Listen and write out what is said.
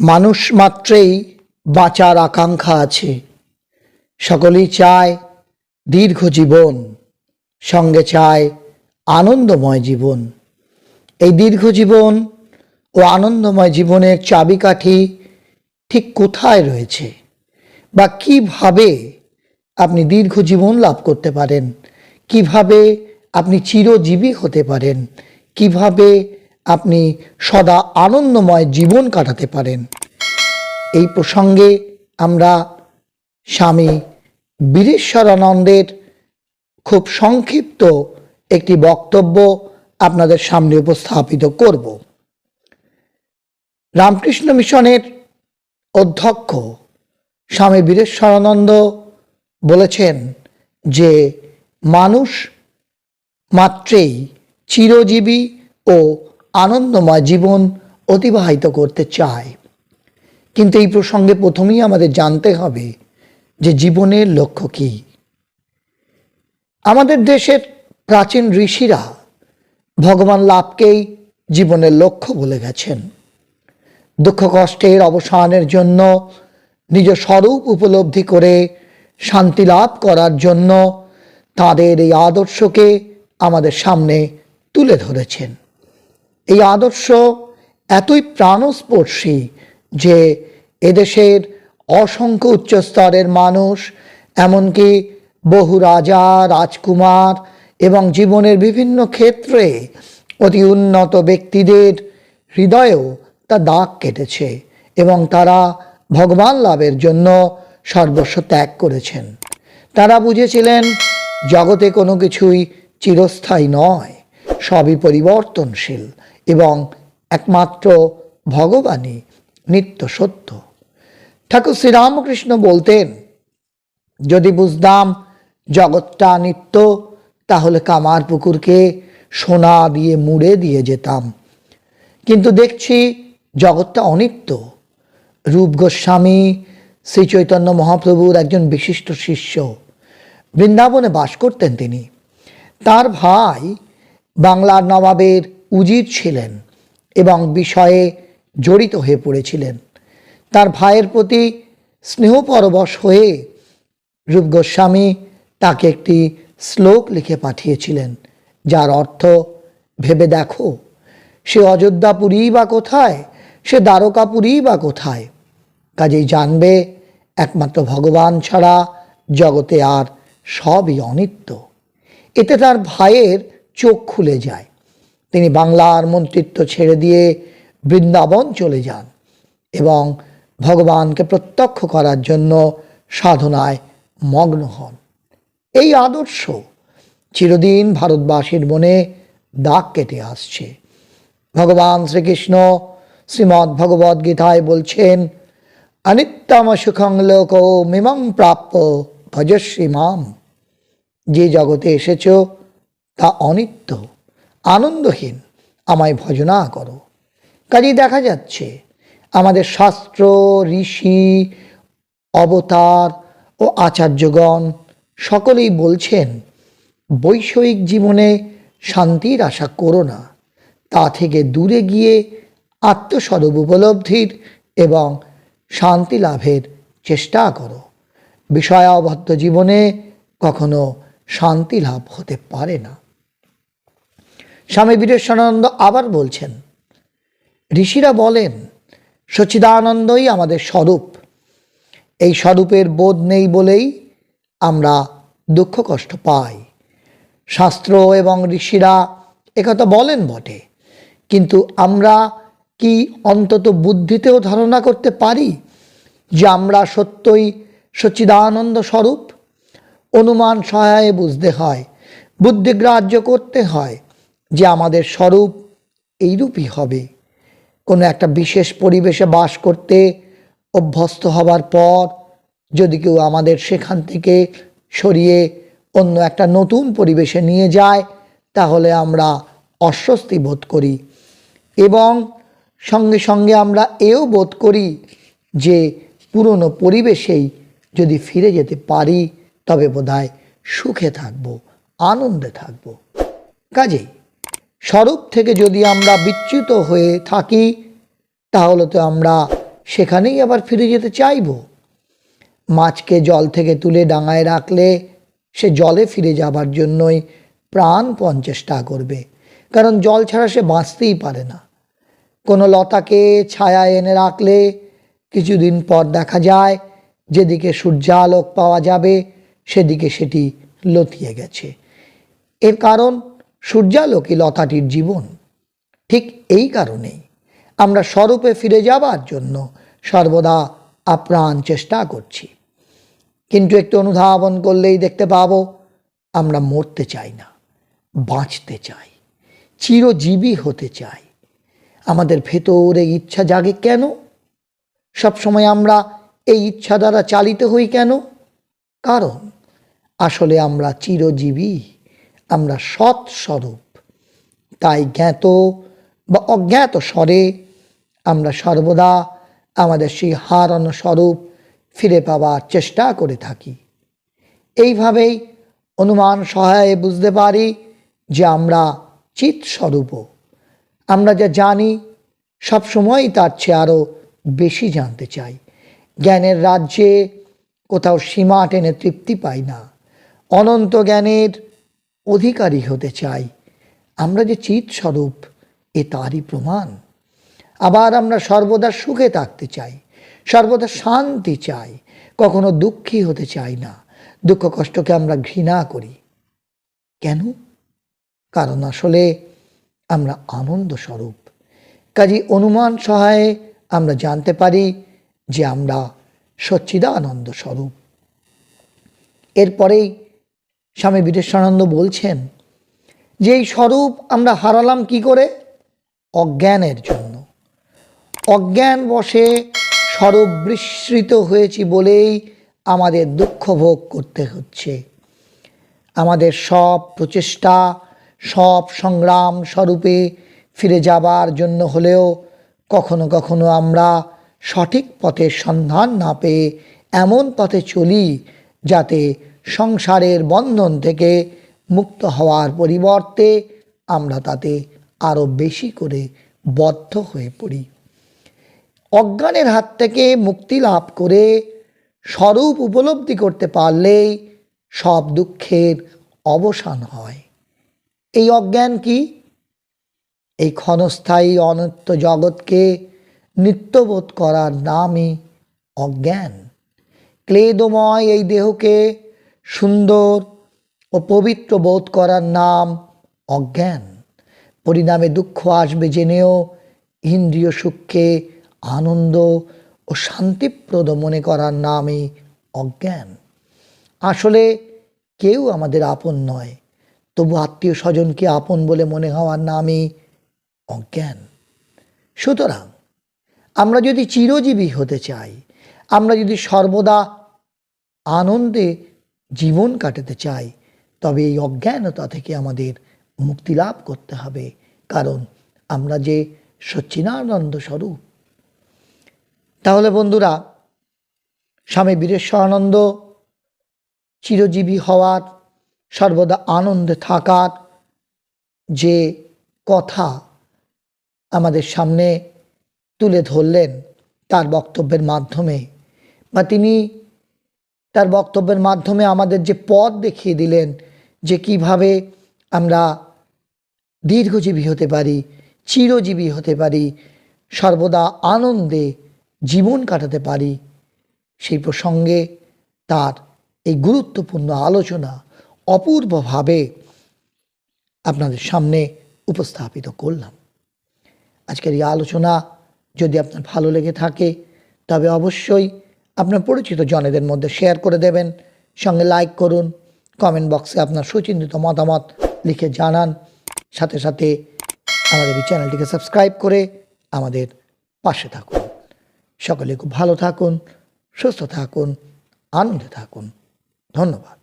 মানুষ মাত্রেই বাঁচার আকাঙ্ক্ষা আছে। সকলেই চায় দীর্ঘ জীবন, সঙ্গে চায় আনন্দময় জীবন। এই দীর্ঘ জীবন ও আনন্দময় জীবনের চাবিকাঠি ঠিক কোথায় রয়েছে বা কীভাবে আপনি দীর্ঘ জীবন লাভ করতে পারেন? কীভাবে আপনি চিরজীবী হতে পারেন? কীভাবে আপনি সদা আনন্দময় জীবন কাটাতে পারেন। এই প্রসঙ্গে আমরা স্বামী বীরেশ্বরানন্দের খুব সংক্ষিপ্ত একটি বক্তব্য আপনাদের সামনে উপস্থাপিত করব। রামকৃষ্ণ মিশনের অধ্যক্ষ স্বামী বীরেশ্বরানন্দ বলেছেন যে, মানুষ মাত্রেই চিরজীবী ও আনন্দময় জীবন অতিবাহিত করতে চায়। কিন্তু এই প্রসঙ্গে প্রথমেই আমাদের জানতে হবে যে জীবনের লক্ষ্য কি। আমাদের দেশের প্রাচীন ঋষিরা ভগবান লাভকেই জীবনের লক্ষ্য বলে গেছেন। দুঃখ কষ্টের অবসানের জন্য, নিজ স্বরূপ উপলব্ধি করে শান্তি লাভ করার জন্য তাদের এই আদর্শকে আমাদের সামনে তুলে ধরেছেন। এই আদর্শ এতই প্রাণস্পর্শী যে এদেশের অসংখ্য উচ্চস্তরের মানুষ, এমনকি বহু রাজা, রাজকুমার এবং জীবনের বিভিন্ন ক্ষেত্রে অতি উন্নত ব্যক্তিদের হৃদয়েও তা দাগ কেটেছে এবং তারা ভগবান লাভের জন্য সর্বস্ব ত্যাগ করেছেন। তারা বুঝেছিলেন, জগতে কোনো কিছুই চিরস্থায়ী নয়। সবই পরিবর্তনশীল এবং একমাত্র ভগবানই নিত্য সত্য। ঠাকুর শ্রীরামকৃষ্ণ বলতেন, যদি বুঝতাম জগৎটা নিত্য, তাহলে কামার পুকুরকে সোনা দিয়ে মুড়ে দিয়ে যেতাম। কিন্তু দেখছি জগৎটা অনিত্য। রূপ গোস্বামী শ্রী চৈতন্য মহাপ্রভুর একজন বিশিষ্ট শিষ্য বৃন্দাবনে বাস করতেন তিনি। তার ভাই বাংলার নবাবের উজির ছিলেন এবং বিষয়ে জড়িত হয়ে পড়েছিলেন। তার ভাইয়ের প্রতি স্নেহপরবশ হয়ে রূপ গোস্বামী তাকে একটি শ্লোক লিখে পাঠিয়েছিলেন, যার অর্থ, ভেবে দেখো, সে অযোধ্যাপুরী বা কোথায়? সে দ্বারকাপুরী বা কোথায়? কাজেই জানবে, একমাত্র ভগবান ছাড়া জগতে আর সবই অনিত্য। এতে তার ভাইয়ের চোখ খুলে যায়। তিনি বাংলার মন্ত্রিত্ব ছেড়ে দিয়ে বৃন্দাবন চলে যান এবং ভগবানকে প্রত্যক্ষ করার জন্য সাধনায় মগ্ন হন। এই আদর্শ চিরদিন ভারতবাসীর মনে দাগ কেটে আসছে। ভগবান শ্রীকৃষ্ণ শ্রীমদ্ ভগবদ গীতায় বলছেন, অনিত্যম সুখং লোক মিমং প্রাপ্য ভজস্বী মাম। যে জগতে এসেছ তা অনিত্য, আনন্দহীন, আমায় ভজনা করো। কাজেই দেখা যাচ্ছে, আমাদের শাস্ত্র, ঋষি, অবতার ও আচার্যগণ সকলেই বলছেন, বৈষয়িক জীবনে শান্তির আশা করো না। তা থেকে দূরে গিয়ে আত্মস্বরূপ উপলব্ধির এবং শান্তি লাভের চেষ্টা করো। বিষয়াবদ্ধ জীবনে কখনো শান্তি লাভ হতে পারে না। স্বামী বীরেশ্বরানন্দ আবার বলছেন, ঋষিরা বলেন, সচ্চিদানন্দই আমাদের স্বরূপ। এই স্বরূপের বোধ নেই বলেই আমরা দুঃখ কষ্ট পাই। শাস্ত্র এবং ঋষিরা একথা বলেন বটে, কিন্তু আমরা কি অন্তত বুদ্ধিতেও ধারণা করতে পারি যে আমরা সত্যই সচিদানন্দ স্বরূপ? অনুমান সহায়ে বুঝতে হয় বুদ্ধিগ্রাহ্য করতে হয় যে আমাদের স্বরূপ এইরূপই হবে। কোনো একটা বিশেষ পরিবেশে বাস করতে অভ্যস্ত হবার পর যদি কেউ আমাদের সেখান থেকে সরিয়ে অন্য একটা নতুন পরিবেশে নিয়ে যায়, তাহলে আমরা অস্বস্তি বোধ করি এবং সঙ্গে সঙ্গে আমরা এও বোধ করি যে পুরনো পরিবেশেই যদি ফিরে যেতে পারি তবে বোধহয় সুখে থাকব, আনন্দে থাকব। কাজেই স্বরূপ থেকে যদি আমরা বিচ্যুত হয়ে থাকি, তাহলে তো আমরা সেখানেই আবার ফিরে যেতে চাইব। মাছকে জল থেকে তুলে ডাঙায় রাখলে সে জলে ফিরে যাবার জন্যই প্রাণপণ চেষ্টা করবে। কারণ জল ছাড়া সে বাঁচতেই পারে না। কোনো লতাকে ছায়া এনে রাখলে কিছুদিন পর দেখা যায়, যেদিকে সূর্যালোক পাওয়া যাবে সেদিকে সেটি লতিয়ে গেছে। এর কারণ সূর্যালোকই লতাটির জীবন। ঠিক এই কারণেই আমরা স্বরূপে ফিরে যাবার জন্য সর্বদা আপ্রাণ চেষ্টা করছি। কিন্তু একটু অনুধাবন করলেই দেখতে পাবো, আমরা মরতে চাই না, বাঁচতে চাই, চিরজীবী হতে চাই। আমাদের ভেতরে ইচ্ছা জাগে কেন? সবসময় আমরা এই ইচ্ছা দ্বারা চালিত হই কেন? কারণ আসলে আমরা চিরজীবী, আমরা সৎ স্বরূপ। তাই জ্ঞাত বা অজ্ঞাত স্বরে আমরা সর্বদা আমাদের সেই হারানো স্বরূপ ফিরে পাওয়ার চেষ্টা করে থাকি। এইভাবেই অনুমান সহায়ে বুঝতে পারি যে আমরা চিৎ স্বরূপও আমরা যা জানি সবসময়ই তার চেয়ে আরও বেশি জানতে চাই। জ্ঞানের রাজ্যে কোথাও সীমা টেনে তৃপ্তি পাই না। অনন্ত জ্ঞানের অধিকারী হতে চাই। আমরা যে চিৎ স্বরূপ এ তারই প্রমাণ। আবার আমরা সর্বদা সুখে থাকতে চাই, সর্বদা শান্তি চাই, কখনো দুঃখী হতে চাই না। দুঃখ কষ্টকে আমরা ঘৃণা করি। কেন? কারণ আসলে আমরা আনন্দ স্বরূপ। কাজী অনুমান সহায়ে আমরা জানতে পারি যে আমরা সচ্চিদানন্দ স্বরূপ। এরপরেই স্বামী বীরেশ্বরানন্দ বলছেন যে এই স্বরূপ আমরা হারালাম কি করে? অজ্ঞানের জন্য। অজ্ঞান বসে স্বরূপ বিস্মৃত হয়েছি বলেই আমাদের দুঃখ ভোগ করতে হচ্ছে। আমাদের সব প্রচেষ্টা, সব সংগ্রাম স্বরূপে ফিরে যাবার জন্য হলেও কখনো কখনো আমরা সঠিক পথের সন্ধান না পেয়ে এমন পথে চলি যাতে সংসারের বন্ধন থেকে মুক্ত হওয়ার পরিবর্তে আমরা তাতে আরও বেশি করে বদ্ধ হয়ে পড়ি। অজ্ঞানের হাত থেকে মুক্তি লাভ করে স্বরূপ উপলব্ধি করতে পারলেই সব দুঃখের অবসান হয়। এই অজ্ঞান কি? এই ক্ষণস্থায়ী অনত্য জগৎকে নিত্যবোধ করার নামই অজ্ঞান। ক্লেদময় এই দেহকে সুন্দর ও পবিত্র বোধ করার নাম অজ্ঞান। পরিণামে দুঃখ আসবে জেনেও ইন্দ্রিয় সুখকে আনন্দ ও শান্তিপ্রদ মনে করার নামই অজ্ঞান। আসলে কেউ আমাদের আপন নয়, তবু আত্মীয় স্বজনকে আপন বলে মনে হওয়ার নামই অজ্ঞান। সুতরাং আমরা যদি চিরজীবী হতে চাই, আমরা যদি সর্বদা আনন্দে জীবন কাটাতে চাই, তবে এই অজ্ঞানতা থেকে আমাদের মুক্তি লাভ করতে হবে। কারণ আমরা যে সচ্চিনানন্দ স্বরূপ। তাহলে বন্ধুরা, স্বামী বীরেশ্বরানন্দ চিরজীবী হওয়ার, সর্বদা আনন্দে থাকার যে কথা আমাদের সামনে তুলে ধরলেন তার বক্তব্যের মাধ্যমে, বা তিনি তার বক্তব্যের মাধ্যমে আমাদের যে পথ দেখিয়ে দিলেন যে কীভাবে আমরা দীর্ঘজীবী হতে পারি, চিরজীবী হতে পারি, সর্বদা আনন্দে জীবন কাটাতে পারি, সেই প্রসঙ্গে তার এই গুরুত্বপূর্ণ আলোচনা অপূর্বভাবে আপনাদের সামনে উপস্থাপিত করলাম। আজকের এই আলোচনা যদি আপনার ভালো লেগে থাকে, তবে অবশ্যই আপনার পরিচিত জনেদের মধ্যে শেয়ার করে দেবেন, সঙ্গে লাইক করুন কমেন্ট বক্সে আপনার সুচিন্তিত মতামত লিখে জানান। সাথে সাথে আমাদের এই চ্যানেলটিকে সাবস্ক্রাইব করে আমাদের পাশে থাকুন। সকলে খুব ভালো থাকুন, সুস্থ থাকুন, আনন্দে থাকুন। ধন্যবাদ।